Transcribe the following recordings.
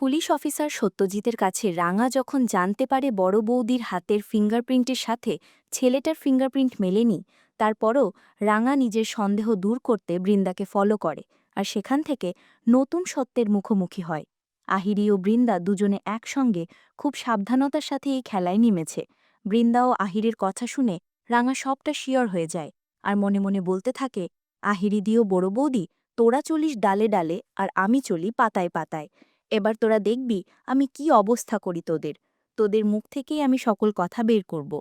Police officer সত্যজিতের কাছে রাঙা যখন জানতে পারে বড় বৌদির হাতের ফিঙ্গারপ্রিন্টের সাথে ছেলেটার ফিঙ্গারপ্রিন্ট মেলেনি, তারপরও রাঙা নিজের সন্দেহ দূর করতে বৃন্দাকে ফলো করে আর সেখান থেকে নতুন সত্যের মুখোমুখি হয়। আহিরি ও বৃন্দা দুজনে একসঙ্গে খুব সাবধানতার সাথে এই খেলায় নেমেছে। বৃন্দা ও আহিরির কথা শুনে রাঙা সবটা শিওর হয়ে যায় আর মনে মনে বলতে থাকে, আহিরি দিও বড় বৌদি, তোরা চলিস ডালে ডালে আর আমি চলি পাতায় পাতায়। এবার তোরা দেখবি আমি কি অবস্থা করি তোদের। তোদের মুখ থেকেই আমি সকল কথা বের করব।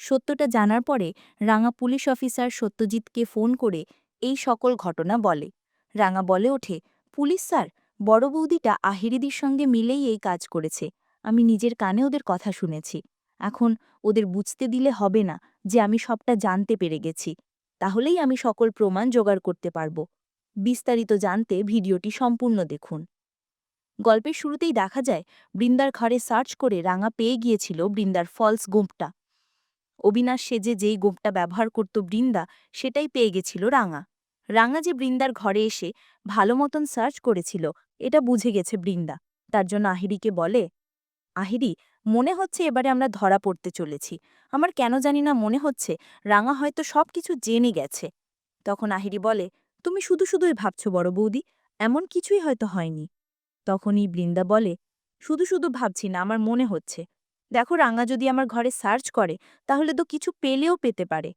সত্যটা জানার পরে রাঙা পুলিশ অফিসার সত্যজিৎকে ফোন করে এই সকল ঘটনা বলে। রাঙা বলে ওঠে, পুলিশ স্যার, বড় বৌদিটা আহিরিদির সঙ্গে মিলেই এই কাজ করেছে। আমি নিজের কানে ওদের কথা শুনেছি। এখন ওদের বুঝতে দিলে হবে না যে আমি সবটা জানতে পেরে গেছি। তাহলেই আমি সকল প্রমাণ জোগাড় করতে পারব। বিস্তারিত জানতে ভিডিওটি সম্পূর্ণ দেখুন। গল্পের শুরুতেই দেখা যায়, বৃন্দার ঘরে সার্চ করে রাঙা পেয়ে গিয়েছিল বৃন্দার ফলস গোঁপটা অবিনাশ সেজে যেই গোঁপটা ব্যবহার করত বৃন্দা, সেটাই পেয়ে গেছিল রাঙা। রাঙা যে বৃন্দার ঘরে এসে ভালো মতন সার্চ করেছিল, এটা বুঝে গেছে বৃন্দা। তার জন্য আহিরিকে বলে, আহিরি, মনে হচ্ছে এবারে আমরা ধরা পড়তে চলেছি। আমার কেন জানি না মনে হচ্ছে রাঙা হয়তো সব কিছু জেনে গেছে। তখন আহিরি বলে, তুমি শুধু শুধুই ভাবছ বড় বৌদি, এমন কিছুই হয়তো হয়নি। তখনই বৃন্দা বলে, শুধু শুধু ভাবছি না, আমার মনে হচ্ছে। দেখো রাঙা যদি আমার ঘরে সার্চ করে, তাহলে তো কিছু পেলেও পেতে পারে।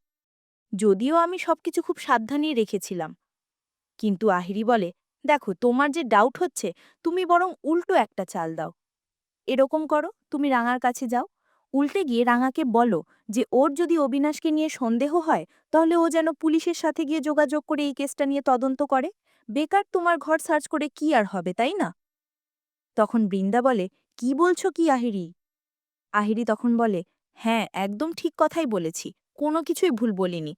যদিও আমি সবকিছু খুব সাবধানেই রেখেছিলাম। কিন্তু আহিরি বলে, দেখো, তোমার যে ডাউট হচ্ছে, তুমি বরং উল্টো একটা চাল দাও। এরকম করো, তুমি রাঙার কাছে যাও। উল্টে গিয়ে রাঙাকে বলো যে, ওর যদি অবিনাশকে নিয়ে সন্দেহ হয়, তাহলে ও যেন পুলিশের সাথে গিয়ে যোগাযোগ করে এই কেসটা নিয়ে তদন্ত করে। বেকার তোমার ঘর সার্চ করে কি আর হবে, তাই না? তখন বৃন্দা বলে, কি বলছো কি, আহিরি? আহিরি তখন বলে হ্যাঁ একদম ঠিক কথাই বলেছি, কোনো কিছুই ভুল বলিনি।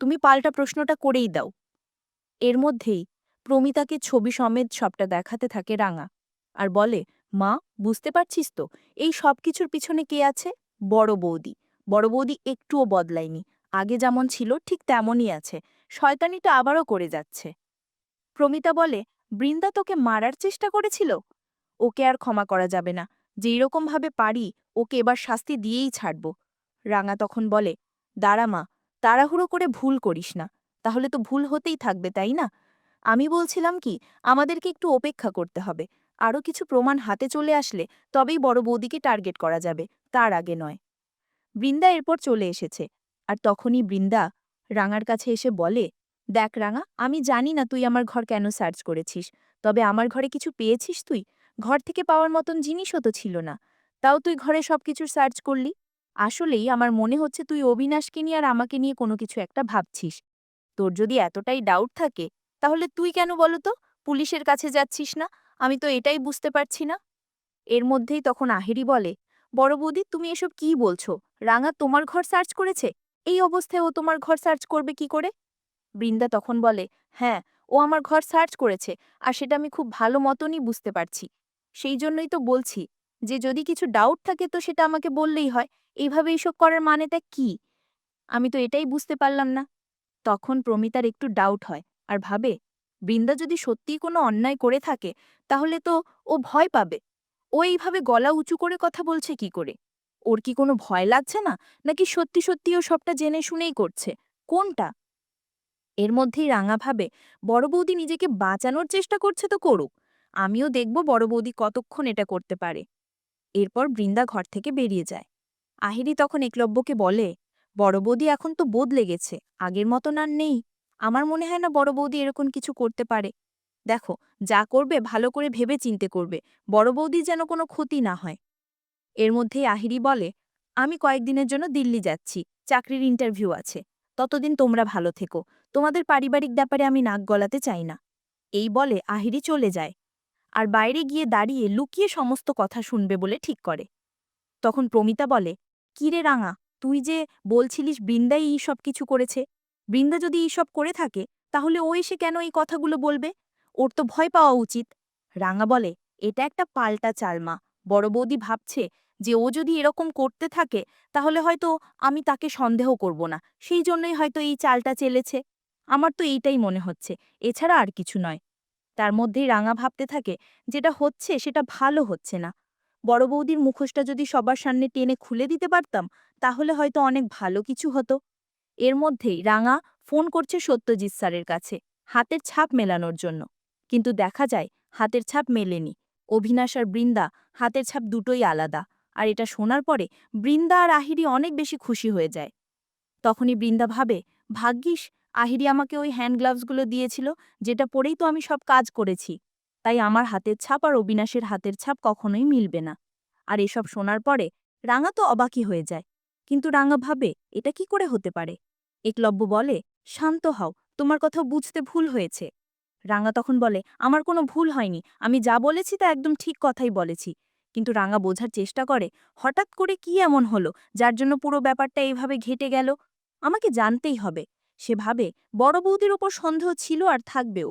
তুমি পাল্টা প্রশ্নটা করেই দাও। এর মধ্যেই প্রমিতাকে ছবি সমেত সবটা দেখাতে থাকে রাঙা আর বলে, মা, বুঝতে পারছিস তো, এই সব কিছুর পিছনে কে আছে? বড় বৌদি। বড় বৌদি একটুও বদলায়নি, আগে যেমন ছিল ঠিক তেমনই আছে, শয়তানিটা আবারও করে যাচ্ছে। প্রমিতা বলে, বৃন্দা তোকে মারার চেষ্টা করেছিল? ওকে আর ক্ষমা করা যাবে না। যে এরকমভাবে পারি, ওকে এবার শাস্তি দিয়েই ছাড়ব। রাঙা তখন বলে, দাঁড়া মা, তাড়াহুড়ো করে ভুল করিস না। তাহলে তো ভুল হতেই থাকবে, তাই না? আমি বলছিলাম কি, আমাদেরকে একটু অপেক্ষা করতে হবে। আরও কিছু প্রমাণ হাতে চলে আসলে তবেই বড় বৌদিকে টার্গেট করা যাবে, তার আগে নয়। বৃন্দা এরপর চলে এসেছে। আর তখনই বৃন্দা রাঙার কাছে এসে বলে, দেখ রাঙা, আমি জানি না তুই আমার ঘর কেন সার্চ করেছিস, তবে আমার ঘরে কিছু পেয়েছিস তুই? ঘর থেকে পাওয়ার মতন জিনিসও তো ছিল না। তাও তুই ঘরে সবকিছুর সার্চ করলি? আসলেই আমার মনে হচ্ছে তুই অবিনাশকে নিয়ে আর আমাকে নিয়ে কোনো কিছু একটা ভাবছিস। তোর যদি এতটাই ডাউট থাকে, তাহলে তুই কেন বলো তো পুলিশের কাছে যাচ্ছিস না? আমি তো এটাই বুঝতে পারছি না। এর মধ্যেই তখন আহিরি বলে, বড় বৌদি, তুমি এসব কি বলছো? রাঙা তোমার ঘর সার্চ করেছে? এই অবস্থায় ও তোমার ঘর সার্চ করবে কি করে? বৃন্দা তখন বলে হ্যাঁ ও আমার ঘর সার্চ করেছে, আর সেটা আমি খুব ভালো মতনই বুঝতে পারছি। সেই জন্যই তো বলছি যে, যদি কিছু ডাউট থাকে তো সেটা আমাকে বললেই হয়। এইভাবে এইসব করার মানেটা কি? আমি তো এটাই বুঝতে পারলাম না। তখন প্রমিতার একটু ডাউট হয়। আর ভাবে, বৃন্দা যদি সত্যিই কোনো অন্যায় করে থাকে, তাহলে তো ও ভয় পাবে। ও এইভাবে গলা উঁচু করে কথা বলছে কি করে? ওর কি কোনো ভয় লাগছে না? নাকি সত্যি সত্যি ও সবটা জেনে শুনেই করছে? কোনটা? এর মধ্যেই রাঙা ভাবে, বড় বৌদি নিজেকে বাঁচানোর চেষ্টা করছে তো করুক। আমিও দেখব বড় বৌদি কতক্ষণ এটা করতে পারে। এরপর বৃন্দা ঘর থেকে বেরিয়ে যায়। আহিরি তখন একলব্যকে বলে, বড় বৌদি এখন তো বদলে গেছে, আগের মতন আর নেই। আমার মনে হয় না বড় বৌদি এরকম কিছু করতে পারে। দেখো, যা করবে ভালো করে ভেবে চিনতে করবে, বড় বৌদি যেন কোনো ক্ষতি না হয়। এর মধ্যেই আহিরি বলে, আমি কয়েকদিনের জন্য দিল্লি যাচ্ছি, চাকরির ইন্টারভিউ আছে। ততদিন তোমরা ভালো থেকো, তোমাদের পারিবারিক ব্যাপারে আমি নাক গলাতে চাই না। এই বলে আহিরি চলে যায়। আর বাইরে গিয়ে দাঁড়িয়ে লুকিয়ে সমস্ত কথা শুনবে বলে ঠিক করে। তখন প্রমিতা বলে কিরে রাঙা, তুই যে বলছিলিস বৃন্দাই এই সব কিছু করেছে, বৃন্দা যদি এইসব করে থাকে, তাহলে ও এসে কেন এই কথাগুলো বলবে? ওর তো ভয় পাওয়া উচিত। রাঙা বলে, এটা একটা পাল্টা চালমা বড় বৌদি ভাবছে যে ও যদি এরকম করতে থাকে, তাহলে হয়তো আমি তাকে সন্দেহ করব না, সেই জন্যই হয়তো এই চালটা চেলেছে। আমার তো এইটাই মনে হচ্ছে, এছাড়া আর কিছু নয়। তার মধ্যেই রাঙা ভাবতে থাকে যেটা হচ্ছে সেটা ভালো হচ্ছে না। বড় বৌদির মুখোশটা যদি সবার সামনে টেনে খুলে দিতে পারতাম, তাহলে হয়তো অনেক ভালো কিছু হতো। এর মধ্যেই রাঙা ফোন করছে সত্যজিৎ স্যারের কাছে, হাতের ছাপ মেলানোর জন্য। কিন্তু দেখা যায় হাতের ছাপ মেলেনি। অভিনাশ আর বৃন্দা হাতের ছাপ দুটোই আলাদা। আর এটা শোনার পরে বৃন্দা আর আহিরি অনেক বেশি খুশি হয়ে যায়। তখনই বৃন্দা ভাবে, ভাগ্যিস আহিরি আমাকে ওই হ্যান্ড গ্লাভসগুলো দিয়েছিল, যেটা পরেই তো আমি সব কাজ করেছি। তাই আমার হাতের ছাপ আর অবিনাশের হাতের ছাপ কখনোই মিলবে না। আর এসব শোনার পরে রাঙা তো অবাকই হয়ে যায়। কিন্তু রাঙা ভাবে, এটা কি করে হতে পারে? একলব্য বলে, শান্ত হও, তোমার কথা বুঝতে ভুল হয়েছে। রাঙা তখন বলে, আমার কোনো ভুল হয়নি, আমি যা বলেছি তা একদম ঠিক কথাই বলেছি। কিন্তু রাঙা বোঝার চেষ্টা করে, হঠাৎ করে কি এমন হলো, যার জন্য পুরো ব্যাপারটা এইভাবে ঘেটে গেল? আমাকে জানতেই হবে। সে ভাবে বড় বৌদির ওপর সন্দেহ ছিল আর থাকবেও।